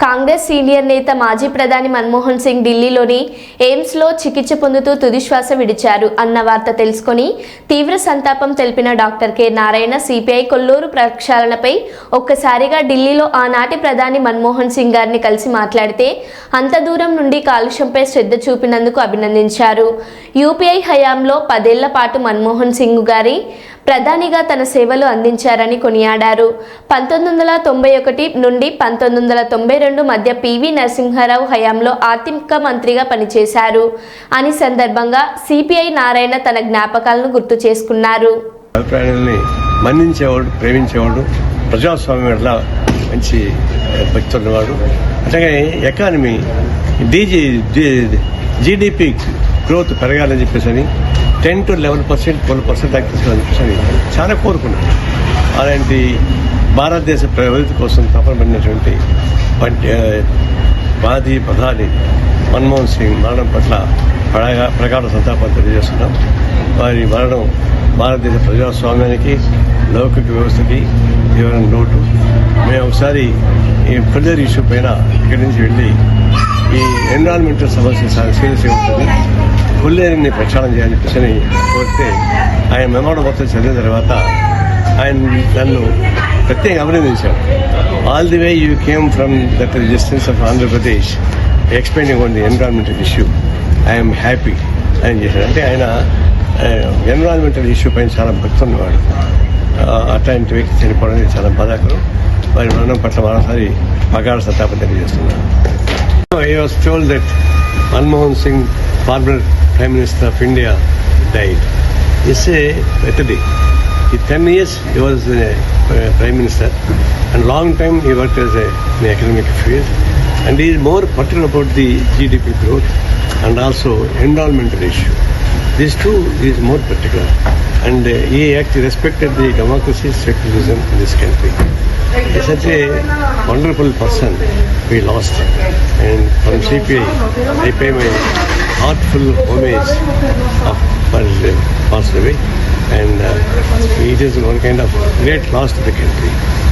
Congress senior నేత మాజీ ప్రధాని మన్మోహన్ సింగ్ ఢిల్లీలోని ఎయిమ్స్లో చికిత్స పొందుతూ తుదిశ్వాస విడిచారు అన్న వార్త తెలుసుకొని తీవ్ర సంతాపం తెలిపిన doctor K Narayana CPI Kolluru ప్రక్షాళనపై ఒక్కసారిగా ఢిల్లీలో ఆనాటి ప్రధాని మన్మోహన్ సింగ్ గారిని కలిసి మాట్లాడితే అంత దూరం నుండి కాలుష్యంపై శ్రద్ధ చూపినందుకు అభినందించారు. యూపీఐ హయాంలో పదేళ్ళ పాటు మన్మోహన్ సింగ్ గారి ప్రధానిగా తన సేవలు అందించారని కొనియాడారు. పంతొమ్మిది వందల తొంభై ఒకటి నుండి పంతొమ్మిది వందల తొంభై రెండు మధ్య పివి నరసింహారావు హయాంలో ఆర్థిక మంత్రిగా పనిచేశారు. అని సందర్భంగా సిపిఐ నారాయణ తన జ్ఞాపకాలను గుర్తు చేసుకున్నారు. అభిప్రాయాలని మన్నించేవాడు ప్రేమించేవాడు ప్రజాస్వామ్యం ఎట్లా మంచి భక్తి ఉన్నవాడు. అట్లాగే ఎకానమీ డీజీ జీడిపి గ్రోత్ పెరగాలని చెప్పేసి అని ten to eleven percent twelve percent దాకా తీసుకుని చెప్పేసి అని చాలా కోరుకున్నాను అలాంటి భారతదేశ ప్రగతి కోసం తపన పడినటువంటి మాజీ ప్రధాని మన్మోహన్ సింగ్ మరణం పట్ల ప్రగా ప్రగాఢ సంతాపం తెలియజేస్తున్నాం. వారి మరణం భారతదేశ ప్రజాస్వామ్యానికి లౌకిక వ్యవస్థకి తీవ్రమైన లోటు. మేము ఒకసారి ఈ ఫిల్డర్ ఇష్యూ పైన ఇక్కడి నుంచి వెళ్ళి ఈ ఎన్విరాన్మెంటల్ సమస్య సీరియస్గా ఉంటుంది. బుల్లేరిని ప్రక్షాళన చేయాలని చెప్పేసి కోరితే ఆయన మెమోడం మొత్తం చదివిన తర్వాత ఆయన నన్ను ప్రత్యేకంగా అభినందించాడు. All the way you came from that resistance of Andhra Pradesh explaining on the environmental issue I'm happy ఆయన చేశాడు. అంటే ఆయన ఎన్విరాన్మెంటల్ ఇష్యూ పైన చాలా భక్తి ఉన్నవాడు. అట్లాంటి వ్యక్తి చనిపోవడం అనేది చాలా బాధాకరం. వారి మరణం పట్ల మరోసారి పగాఢ సంతాపం తెలియజేస్తున్నాను. I was told that Manmohan Singh former Prime Minister of India, died. It's a tragedy. In 10 years he was a, uh, Prime Minister and long time he worked as a, in the academic field and he is more particular about the GDP growth and also environmental issue. These two he is more particular and uh, he actually respected the democracy, secularism in this country. He's such a wonderful person we lost. And from CPI, I pay my heartful homage of passed away. And uh, it is one kind of great loss to the country.